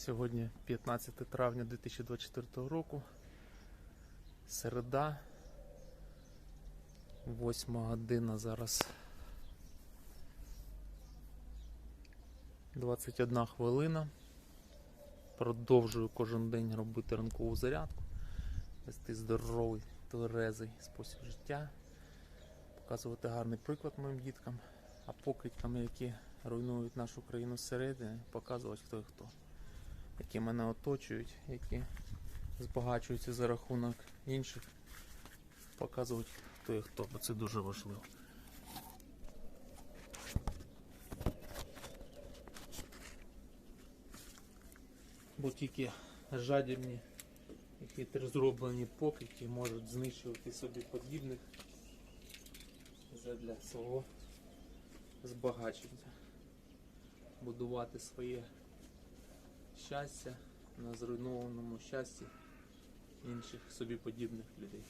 Сьогодні 15 травня 2024 року. Середа. 8 година зараз. 21 хвилина. Продовжую кожен день робити ранкову зарядку, вести здоровий, тверезий спосіб життя, показувати гарний приклад моїм діткам, а покидькам, які руйнують нашу країну зсередини, показувати хто і хто які мене оточують, які збагачуються за рахунок інших, показувати хто і хто, бо це дуже важливо. Бо тільки жадібні і хитро зроблені покидьки можуть знищувати собі подібних задля свого збагачення, будувати своє щастя на зруйнованому щасті інших собі подібних людей,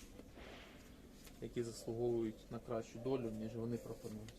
які заслуговують на кращу долю, ніж вони пропонують.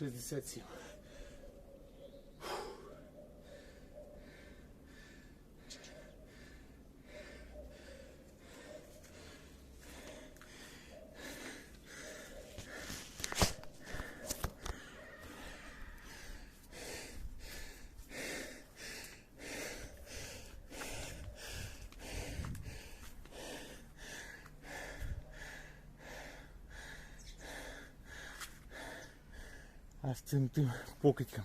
67 А з цим тим покидькам,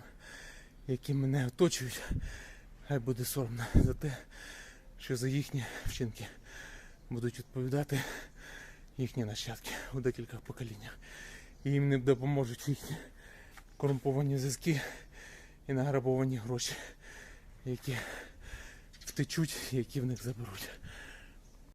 які мене оточують, хай буде соромно за те, що за їхні вчинки будуть відповідати їхні нащадки у декількох поколіннях. І їм не допоможуть їхні корумповані зв'язки і награбовані гроші, які втечуть, які в них заберуть.